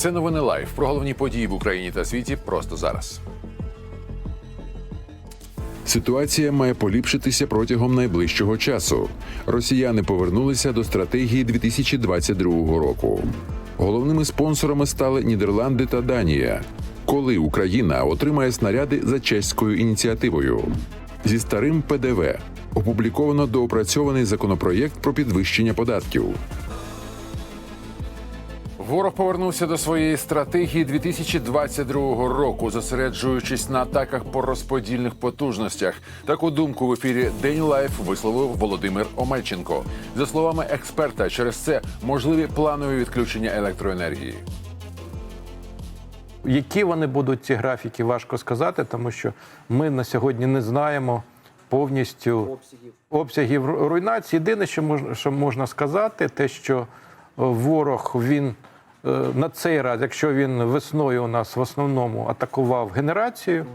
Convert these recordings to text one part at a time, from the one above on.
Це новини лайф про головні події в Україні та світі просто зараз. Ситуація має поліпшитися протягом найближчого часу. Росіяни повернулися до стратегії 2022 року. Головними спонсорами стали Нідерланди та Данія. Коли Україна отримає снаряди за чеською ініціативою зі старим ПДВ опубліковано доопрацьований законопроєкт про підвищення податків. Ворог повернувся до своєї стратегії 2022 року, зосереджуючись на атаках по розподільних потужностях. Таку думку в ефірі День Лайф висловив Володимир Омельченко. За словами експерта, через це можливі планові відключення електроенергії. Які вони будуть ці графіки, важко сказати, тому що ми на сьогодні не знаємо повністю обсягів. обсягів руйнації. Єдине, що можна, що можна сказати, те, що е, ворог він на цей раз, якщо він весною у нас в основному атакував генерацію,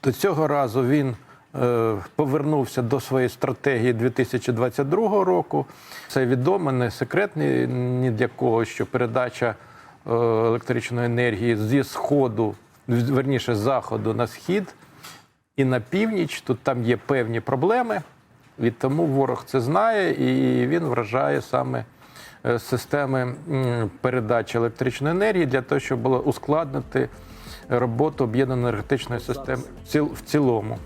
то цього разу він е, повернувся до своєї стратегії 2022 року. Це відомо, не секретний ні для кого, що передача е, електричної енергії зі сходу, верніше заходу на схід і на північ. Тут там є певні проблеми. І тому ворог це знає, і він вражає саме е, системи передачі електричної енергії для того, щоб було ускладнити роботу об'єднаної енергетичної системи в цілому.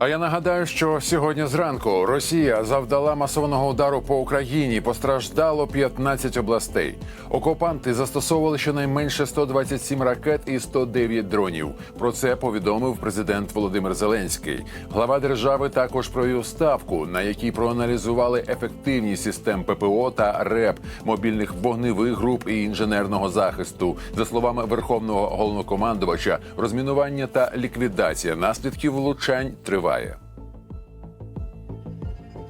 А я нагадаю, що сьогодні зранку Росія завдала масованого удару по Україні. Постраждало 15 областей. Окупанти застосовували щонайменше 127 ракет і 109 дронів. Про це повідомив президент Володимир Зеленський. Глава держави також провів ставку, на якій проаналізували ефективність систем ППО та РЕП, мобільних вогневих груп і інженерного захисту. За словами верховного головнокомандувача, розмінування та ліквідація наслідків влучань триває. триває.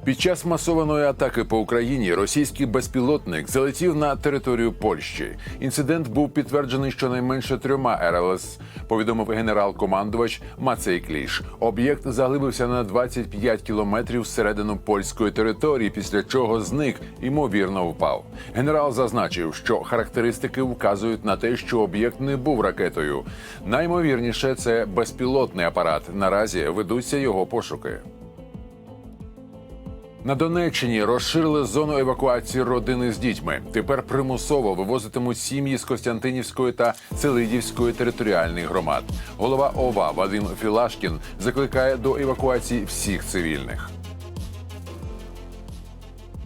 Під час масованої атаки по Україні російський безпілотник залетів на територію Польщі. Інцидент був підтверджений щонайменше трьома РЛС, повідомив генерал-командувач Мацей Кліш. Об'єкт заглибився на 25 кілометрів всередину польської території, після чого зник, ймовірно, впав. Генерал зазначив, що характеристики вказують на те, що об'єкт не був ракетою. Наймовірніше, це безпілотний апарат. Наразі ведуться його пошуки. На Донеччині розширили зону евакуації родини з дітьми. Тепер примусово вивозитимуть сім'ї з Костянтинівської та Селидівської територіальних громад. Голова ОВА Вадим Філашкін закликає до евакуації всіх цивільних.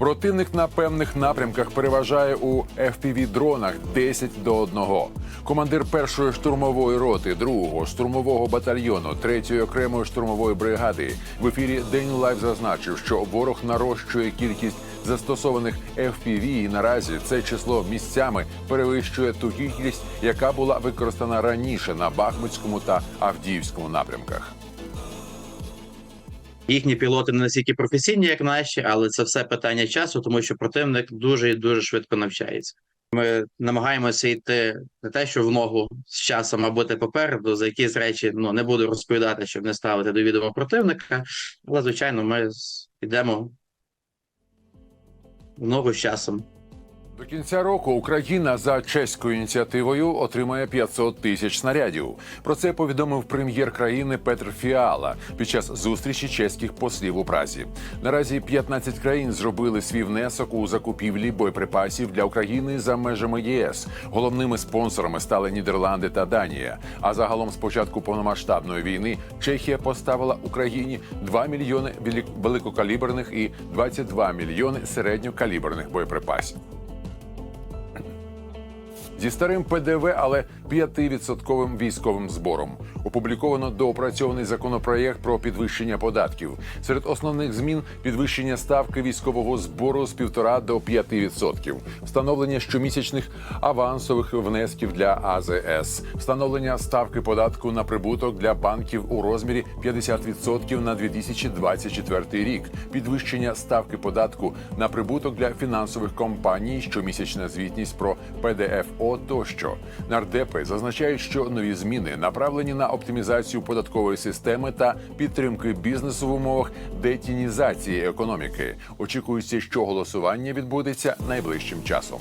Противник на певних напрямках переважає у fpv дронах 10 до 1. Командир першої штурмової роти, другого штурмового батальйону, третьої окремої штурмової бригади в ефірі День Лайв зазначив, що ворог нарощує кількість застосованих FPV і наразі це число місцями перевищує ту кількість, яка була використана раніше на Бахмутському та Авдіївському напрямках. Їхні пілоти не настільки професійні, як наші, але це все питання часу, тому що противник дуже і дуже швидко навчається. Ми намагаємося йти не те, що в ногу з часом, а бути попереду. За якісь речі ну не буду розповідати, щоб не ставити до відома противника. Але звичайно, ми йдемо в ногу з часом. До кінця року Україна за чеською ініціативою отримає 500 тисяч снарядів. Про це повідомив прем'єр країни Петр Фіала під час зустрічі чеських послів у Празі. Наразі 15 країн зробили свій внесок у закупівлі боєприпасів для України за межами ЄС. Головними спонсорами стали Нідерланди та Данія. А загалом з початку повномасштабної війни Чехія поставила Україні 2 мільйони великокаліберних і 22 мільйони середньокаліберних боєприпасів. Зі старим ПДВ, але 5% військовим збором. Опубліковано доопрацьований законопроєкт про підвищення податків. Серед основних змін підвищення ставки військового збору з 1,5 до 5%, встановлення щомісячних авансових внесків для АЗС, встановлення ставки податку на прибуток для банків у розмірі 50% на 2024 рік, підвищення ставки податку на прибуток для фінансових компаній, щомісячна звітність про ПДФО тощо. Нардепи зазначають, що нові зміни направлені на оптимізацію податкової системи та підтримки бізнесу в умовах детінізації економіки. Очікується, що голосування відбудеться найближчим часом.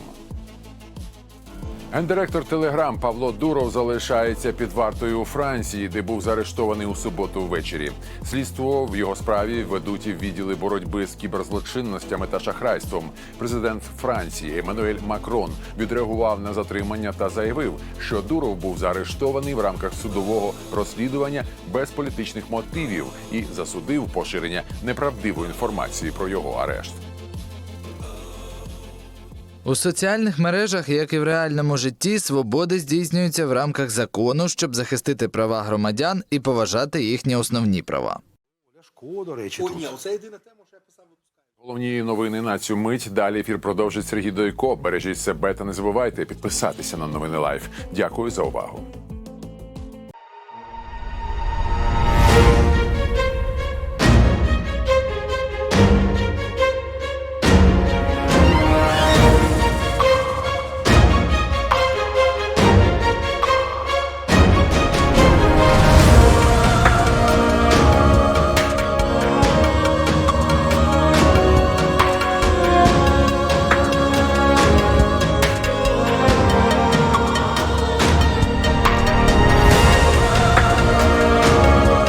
Гендиректор Телеграм Павло Дуров залишається під вартою у Франції, де був заарештований у суботу ввечері. Слідство в його справі ведуть і відділи боротьби з кіберзлочинностями та шахрайством. Президент Франції Еммануель Макрон відреагував на затримання та заявив, що Дуров був заарештований в рамках судового розслідування без політичних мотивів і засудив поширення неправдивої інформації про його арешт. У соціальних мережах, як і в реальному житті, свободи здійснюються в рамках закону, щоб захистити права громадян і поважати їхні основні права. Ляшко, до речі, тут. Головні новини на цю мить. Далі ефір продовжить Сергій Дойко. Бережіть себе та не забувайте підписатися на новини Лайф. Дякую за увагу.